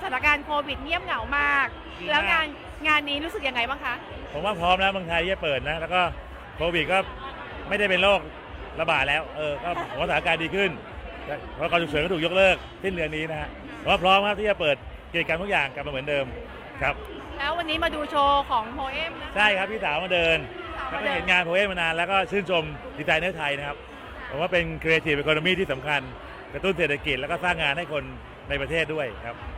สถานการณ์โควิดเงียบเหงามาก ดีมาก แล้วงานงานนี้รู้สึกยังไงบ้างคะ ผมว่าพร้อมแล้วเมืองไทยที่จะเปิดนะ แล้วก็โควิดก็ไม่ได้เป็นโรคระบาดแล้ว เออ ก็ผมว่าสถานการณ์ดีขึ้นเพราะการฉุกเฉินก็ถูกยกเลิกสิ้นเดือนนี้นะฮะผมว่าพร้อมครับที่จะเปิดกิจกรรมทุกอย่างกลับมาเหมือนเดิมครับ แล้ววันนี้มาดูโชว์ของโพเอมนะคะ ใช่ครับพี่สาวมาเดิน แล้วก็เห็นงานโพเอมมานาน แล้วก็ชื่นชมดีไซเนอร์ไทยนะครับ ผมว่าเป็น Creative Economy ที่สำคัญ กระตุ้นเศรษฐกิจแล้วก็สร้างงานให้คนในประเทศด้วยครับนิย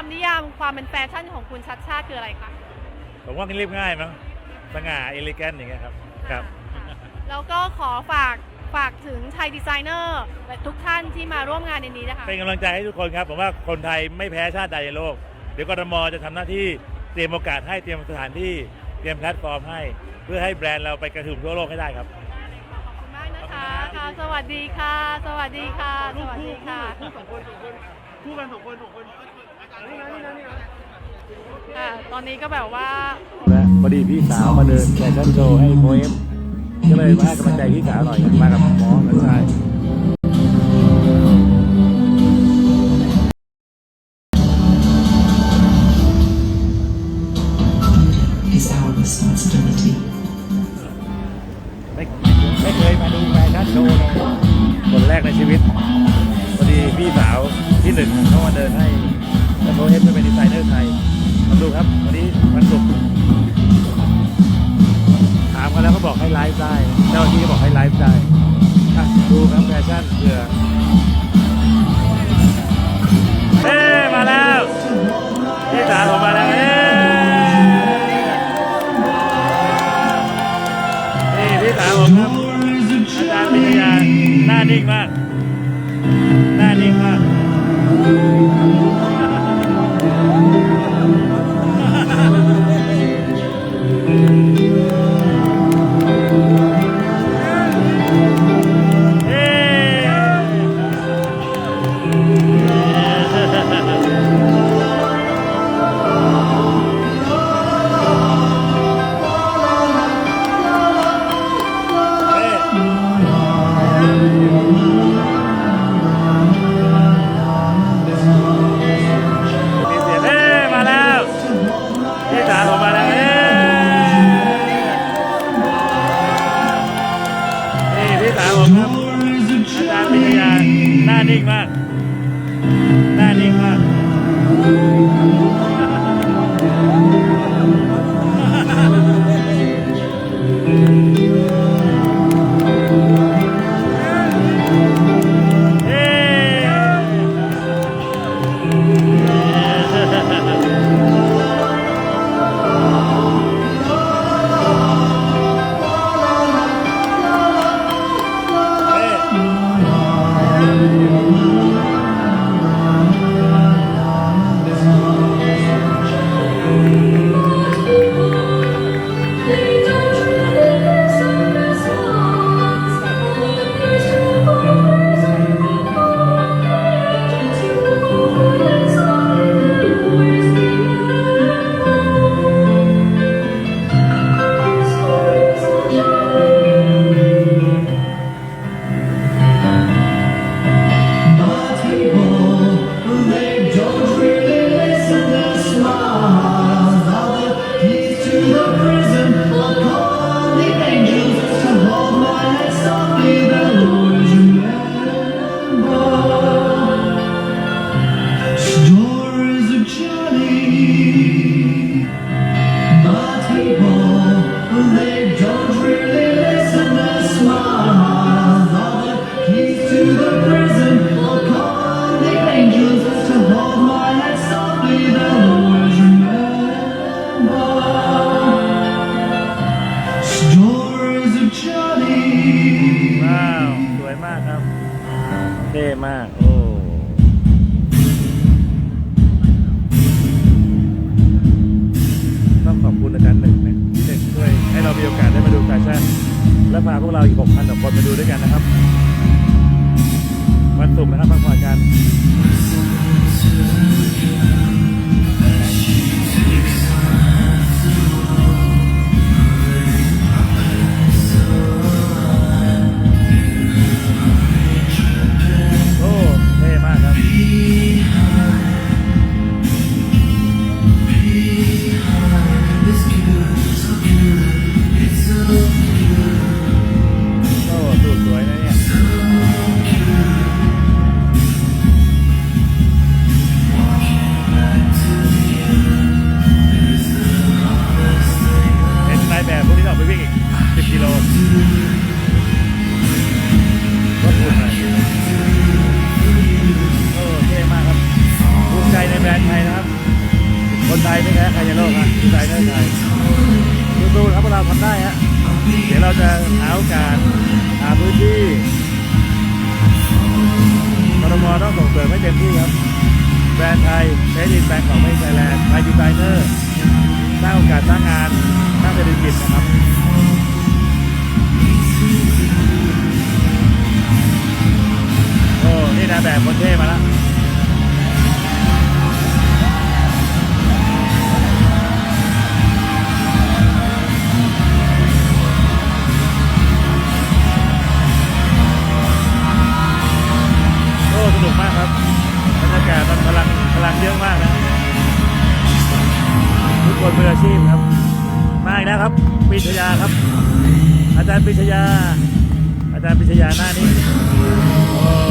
ามนิยามความเป็นแฟชั่นของคุณชัดชาติคืออะไรคะผมว่าเรียบง่ายมั้งสง่าเอลิแกนอย่างเงี้ยครับครับแล้วก็ขอฝากฝากถึงไทยดีไซเนอร์และทุกท่านที่มาร่วมงานในนี้นะคะ เป็นกำลังใจให้ทุกคนครับผมว่าคนไทยไม่แพ้ชาติใดในโลก เดี๋ยวกทมจะทำหน้าที่เตรียมโอกาสให้เตรียมสถานที่เตรียมแพลตฟอร์มให้ เพื่อให้แบรนด์เราไปกระถึมทั่วโลกให้ได้ครับ ขอบคุณมากนะคะค่ะสวัสดีค่ะ สวัสดีค่ะ สวัสดีค่ะ คู่กันสองคนสองคนนี่นะนี่นะนี่นะค่ะตอนนี้ก็แบบว่า และพอดีพี่สาวมาเดินแฟชั่นโชว์ให้โมเอมก็เลยมาให้กำลังใจพี่สาวหน่อยมากับหมอกับชาย is our responsibility. ไม่ไม่เคยมาดูแฟชั่นโชว์เลยคนแรกในชีวิต เดินให้แล้วโมเอมเป็นดีไซเนอร์ไทยมาดูครับ วันนี้วันศุกร์ถามกันแล้วก็บอกให้ไลฟ์ได้ เจ้าหน้าที่ก็บอกให้ไลฟ์ได้อะดูครับแฟชั่นเผื่อเฮ้มาแล้วพี่สาวผมมาแล้วเฮ้นี่พี่สาวผมครับอาจารย์วิทยาหน้านิ่งมากหน้านิ่งมาก Thank you. เท่มาก โอ้ต้องขอบคุณอาจารย์หนึ่งนะที่หนึ่งช่วย ให้เรามีโอกาสได้มาดูแฟชั่นและพาพวกเราอีก6,000กว่าคนมาดูด้วยกันนะครับ วันศุกร์นะครับพักผ่อนกัน พื้นที่กรมต้องส่งเสริมให้เต็มที่ครับ แบรนด์ไทยเทสตินแบรนด์ของไม่ไทยแลนด์ไทยดีไซเนอร์สร้างโอกาสสร้างงานสร้างเศรษฐกิจนะครับโอ้นี่นายแบบคนเท่มาแล้ว ชีพครับ มาอีกแล้วครับปิชยาครับ อาจารย์ปิชยา อาจารย์ปิชยาหน้านี้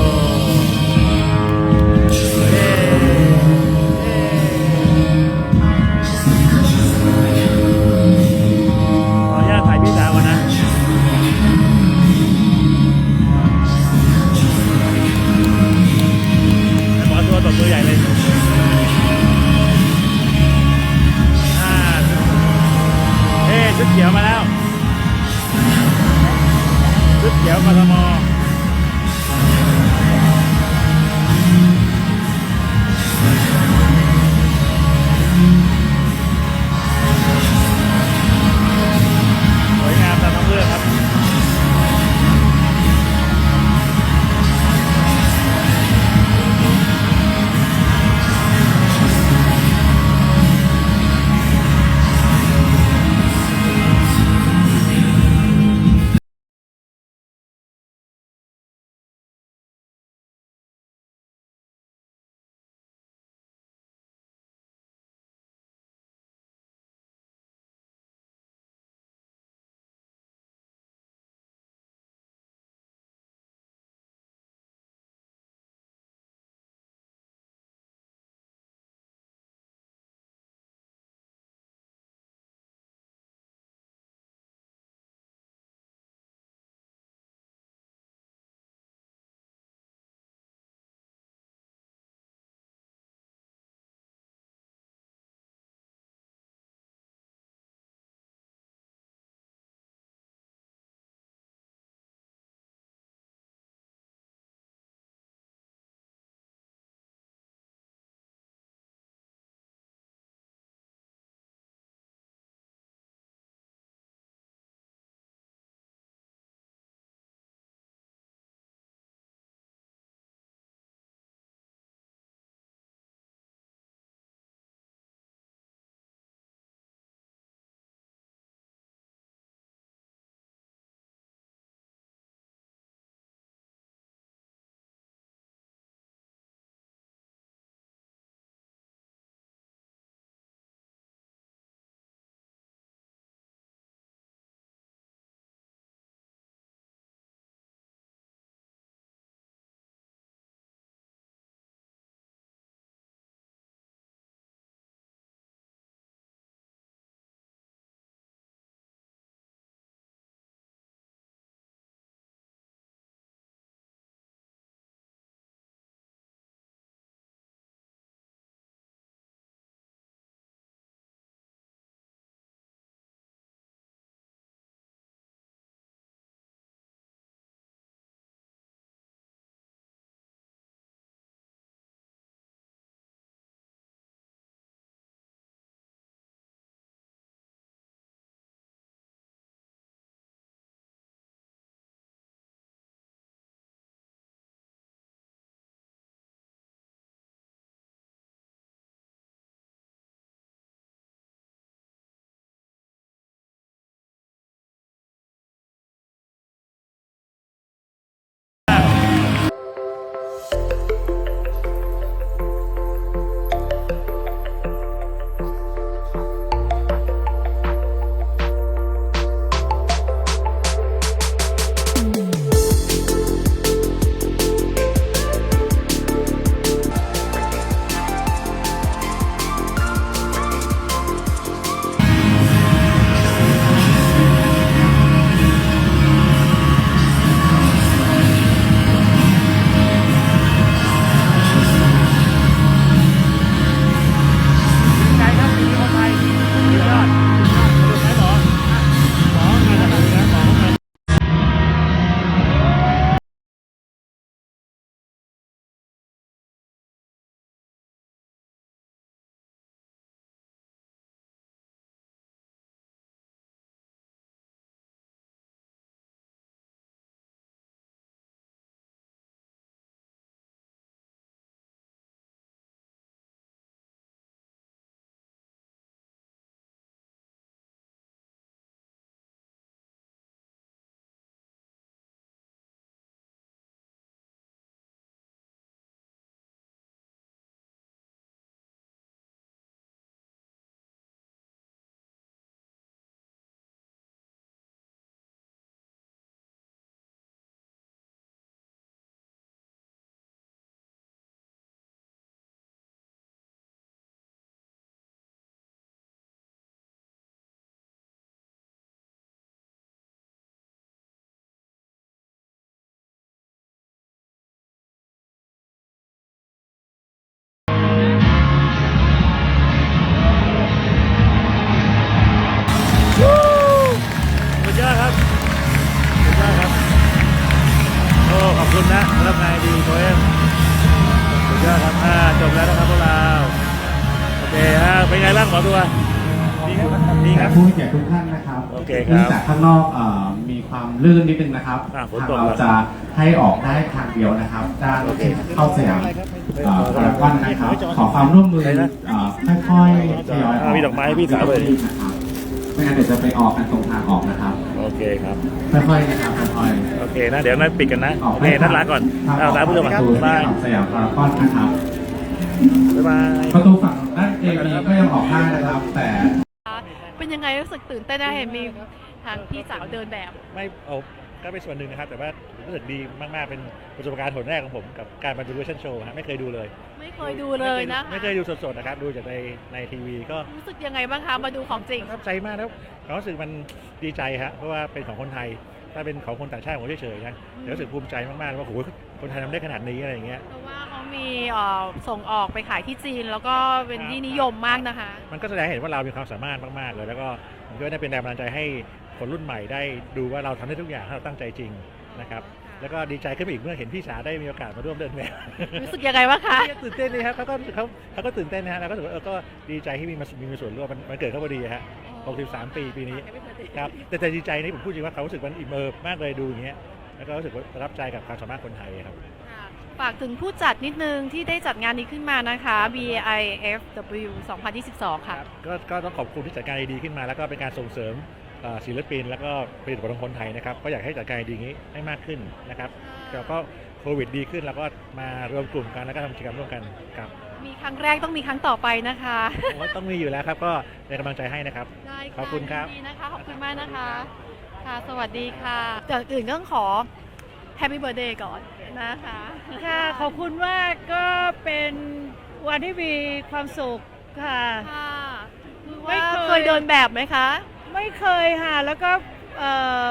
นะครับโอเคครับนื่องจากข้างนอกเอ่อมีความลื่นนิดนึงนะครับอะฝนทางตก เราแล้วจะให้ออกได้ทางเดียวนะครับ ด้านโอเคที่เข้าสยามเอ่อพารากอนนะครับ ขอความร่วมมือใครนะเอ่อค่อยๆทยอยออกอะมีดอกไม้ให้พี่สาวเลย นะครับไม่งั้นเดี๋ยวจะไปออกกันตรงทางออกนะครับ โอเคครับ ค่อยๆนะครับค่อยๆ โอเคนะ เดี๋ยวนัดปิดกันนะออกโอเคนัดร้านก่อนทางอเอาอกร้านผู้ชมประครับตูบายที่ออกสยามพารากอนนะครับ บ๊ายบาย ประตูฝั่งด้านเอบีก็ยังออกได้นะครับ แต่ เป็นยังไงรู้สึกตื่นเต้นนะเห็นมีทางพี่สาวเดินแบบ ไม่เอาก็เป็นส่วนหนึ่งนะครับ แต่ว่ารู้สึกดีมาก ๆ เป็นประสบการณ์ผลแรกของผมกับการมาดูเวอร์ชันโชว์ฮะไม่เคยดูเลย ไม่เคยดูเลยนะไม่เคยดูสด ๆ นะครับ ดูจากในในทีวีก็รู้สึกยังไงบ้างคะมาดูของจริงประทับใจมากแล้วความรู้สึกมันดีใจฮะเพราะว่าเป็นของคนไทย ถ้าเป็นของคนต่างชาติผมเฉยๆนะแต่รู้สึกภูมิใจมากๆว่าโอ้โหคนไทยทำได้ขนาดนี้อะไรอย่างเงี้ยเพราะว่าเขา มีเอ่อส่งออกไปขายที่จีน แล้วก็เป็นที่นิยมมากนะคะ มันก็แสดงให้เห็นว่าเรามีความสามารถมากๆเลย แล้วก็มันก็ได้เป็นแรงบันดาลใจให้คนรุ่นใหม่ได้ดูว่าเราทำได้ทุกอย่างถ้าเราตั้งใจจริงนะครับแล้วก็ดีใจขึ้นไปอีกเมื่อเห็นพี่สาวได้มีโอกาสมาร่วมเดินแบบรู้สึกยังไงบ้างคะตื่นเต้นเลยครับเขาก็เขาเขาก็ตื่นเต้นนะฮะแล้วก็รู้สึกว่าเออก็ดีใจที่มีมามีส่วนร่วมมันมันเกิดเขาพอดีฮะ63 ปีปีนี้ครับแต่แต่ดีใจนี่ผมพูดจริงว่าเขารู้สึกมันอิมเมอร์มากเลยดูอย่างเงี้ยแล้วก็รู้สึกว่าประทับใจกับความสามารถคนไทยครับค่ะ ฝากถึงผู้จัดนิดนึงที่ได้จัดงานนี้ขึ้นมานะคะ BIFW 2022 ค่ะ ก็ก็ต้องขอบคุณที่จัดการดีๆขึ้นมา แล้วก็เป็นการส่งเสริมเอ่อศิลปิน แล้วก็ผลิตภัณฑ์ของคนไทยนะครับ ก็อยากให้จัดการดีๆอย่างนี้ให้มากขึ้นนะครับแล้วก็โควิดดีขึ้นแล้วก็มารวมกลุ่มกันแล้วก็ทำกิจกรรมร่วมกันครับมีครั้งแรกต้องมีครั้งต่อไปนะคะ โอ้ยต้องมีอยู่แล้วครับก็เป็นกำลังใจให้นะครับ ได้ะขอบคุณครับ ยินดีนะคะ ขอบคุณมากนะคะ ค่ะ สวัสดีค่ะแต่อนอื่นก็ต้องขอ Happy Birthday ก่อน นะคะ ค่ะขอบคุณมากก็เป็นวันที่มีความสุขค่ะ ค่ะคือไม่ว่าเคย เคยเดินแบบไหมคะ ไม่เคยค่ะ แล้วก็เอ่อ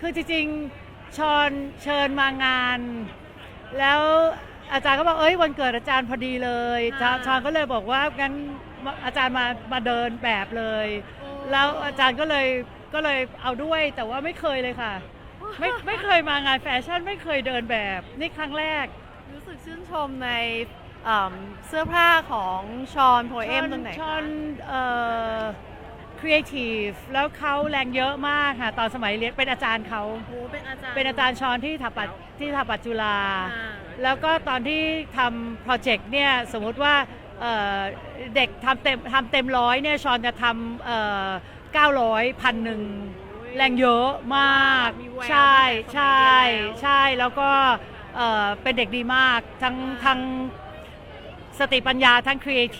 คือจริงๆชอนเชิญมางาน แล้วอาจารย์ก็บอกเอ้ยวันเกิดอาจารย์พอดีเลยชอนชอนก็เลยบอกว่างั้นอาจารย์มามาเดินแบบเลย แล้วอาจารย์ก็เลยก็เลยเอาด้วยแต่ว่าไม่เคยเลยค่ะ ไม่ไม่เคยมางานแฟชั่นไม่เคยเดินแบบนี่ครั้งแรก รู้สึกชื่นชมในเอิ่มเสื้อผ้าของชอนโพเอมตรงไหนชอคะนเอ่อครีเอทีฟแล้วเขาแรงเยอะมากค่ะตอนสมัยเรียนเป็นอาจารย์เขาโอ้เป็นอาจารย์เป็นอาจารย์ชอนที่ถาปัดที่ถาปัดจุฬา อ่า แล้วก็ตอนที่ทำโปรเจกต์เนี่ยสมมุติว่าเอ่อเด็กทำเต็มทำเต็มร้อยเนี่ยชอนจะทำเอ่อ900พันหนึ่ง แรงเยอะมากมีแววใช่ตั้งแต่สมัยใช่เรียนแล้ว ใช่แล้วก็เอ่อเป็นเด็กดีมากทั้งทั้งสติปัญญาทั้งครีเอท